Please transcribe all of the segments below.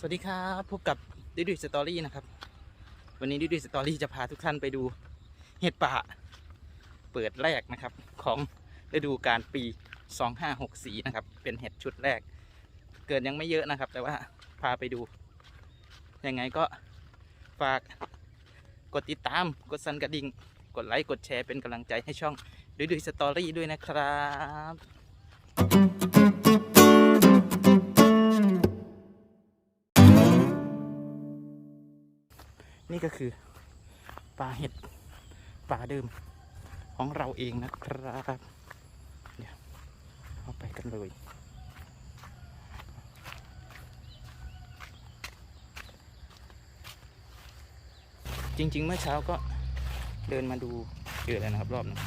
สวัสดีครับพบกับดิดิสตอรี่นะครับ วันนี้ดิดิสตอรี่จะพาทุกท่านไปดูเห็ดป่า เปิดแรกนะครับ ของฤดูกาลปี 2564นะครับ เป็นเห็ดชุดแรก เกิดยังไม่เยอะนะครับ แต่ว่าพาไปดู ยังไงก็ฝากกดติดตามกดสั่นกระดิ่ง กดไลค์กดแชร์เป็นกำลังใจให้ช่องดิดิสตอรี่ด้วยนะครับ นี่ก็คือป่าเห็ดป่าเดิมของเราเองนะครับเดี๋ยวเอาไปกันเลยจริง ๆ เมื่อเช้าก็เดินมาดูเจอะแล้วนะครับ รอบหนึง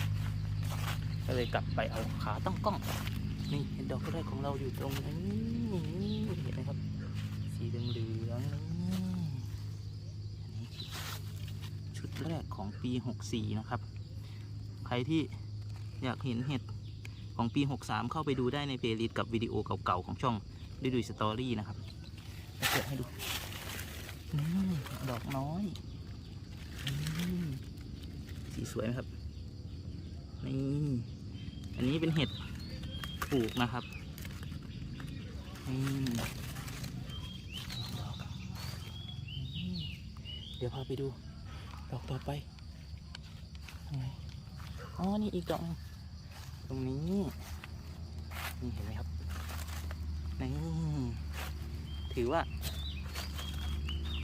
ก็เลยกลับไปเอาขาตั้งกล้อง นี่เห็นดอกก็ได้ของเราอยู่ตรงนี้เห็นไหมครับ สีเหลืองๆนี่ อันนี้คือชุดแรกของ ปี 64 นะครับ ใครที่อยากเห็นเห็ดของปี 63 เข้าไปดูได้ในเพลย์ลิสต์กับวิดีโอเก่าๆของช่องดูดูสตอรี่นะครับเปิดให้ดูนี่ดอกน้อยสีสวยไหมครับ นี่ อันนี้เป็นเห็ดปลูกนะครับนี่ดอกเดี๋ยวพาไปดู ดอกต่อไป อ๋อ นี่อีกดอกหนึ่งตรงนี้ นี่เห็นไหมครับ นี่ ถือว่า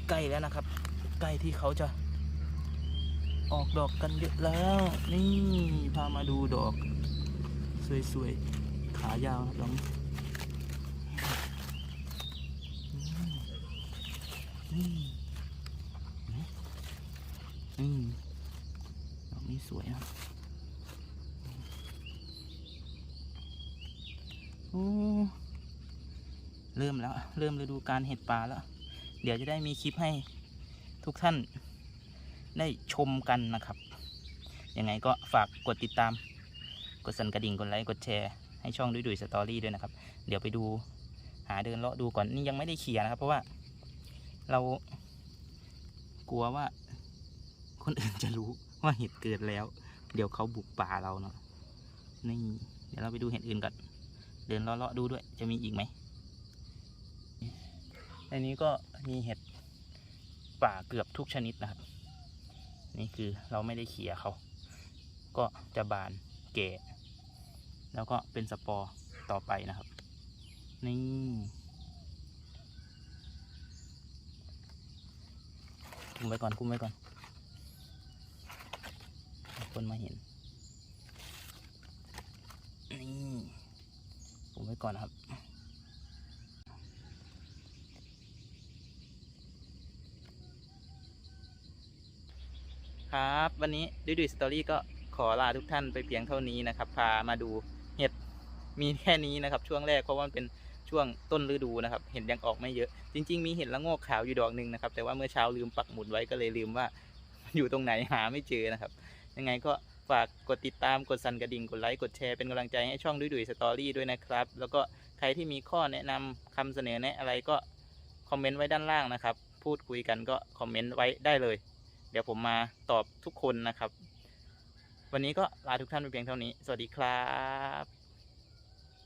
ใกล้แล้วนะครับ ใกล้ที่เขาจะ ออกดอกกันเยอะแล้ว นี่ พามาดูดอก สวยๆ ขายาวครับดอกนี้อืมนี่ นี่สวยครับโอ้เริ่มแล้ว เริ่มฤดูการเห็ดป่าแล้ว เดี๋ยวจะได้มีคลิปให้ทุกท่านได้ชมกันนะครับ ยังไงก็ฝากกดติดตาม กดสั่นกระดิ่ง กดไลค์ กดแชร์ ให้ช่องดุยดุยสตอรี่ด้วยนะครับ เดี๋ยวไปดูหาเดินเลาะดูก่อน นี่ยังไม่ได้เขี่ยนะครับ เพราะว่าเรากลัวว่าคนอื่นจะรู้ ว่าเห็ดเกิดแล้ว เดี๋ยวเขาบุกป่าเราเนาะนี่เดี๋ยวเราไปดูเห็ดอื่นก่อนเดินเลาะๆดูด้วย จะมีอีกไหมในนี้ก็มีเห็ดป่าเกือบทุกชนิดนะครับ นี่คือเราไม่ได้เขี่ยเขา ก็จะบานแก่ แล้วก็เป็นสปอร์ต่อไปนะครับ นี่คุมไว้ก่อนคุมไว้ก่อน คนมาเห็น นี่ผมไว้ก่อนนะครับ ครับ วันนี้ดุยดุยสตอรี่ก็ขอลาทุกท่านไปเพียงเท่านี้นะครับ พามาดูเห็ดมีแค่นี้นะครับ ช่วงแรกเพราะว่ามันเป็นช่วงต้นฤดูนะครับ เห็ดยังออกไม่เยอะ จริง ๆ มีเห็ดละโงกขาวอยู่ดอกหนึ่งนะครับ แต่ว่าเมื่อเช้าลืมปักหมุดไว้ก็เลยลืมว่าอยู่ตรงไหนหาไม่เจอนะครับ ยังไงก็ฝากกดติดตามกดสั่นกระดิ่งกดไลค์กดแชร์เป็นกำลังใจให้ช่องดุยดุยสตอรี่ด้วยนะครับ แล้วก็ใครที่มีข้อแนะนำคำเสนอแนะอะไรก็คอมเมนต์ไว้ด้านล่างนะครับ พูดคุยกันก็คอมเมนต์ไว้ได้เลย เดี๋ยวผมมาตอบทุกคนนะครับ วันนี้ก็ลาทุกท่านไปเพียงเท่านี้ สวัสดีครับ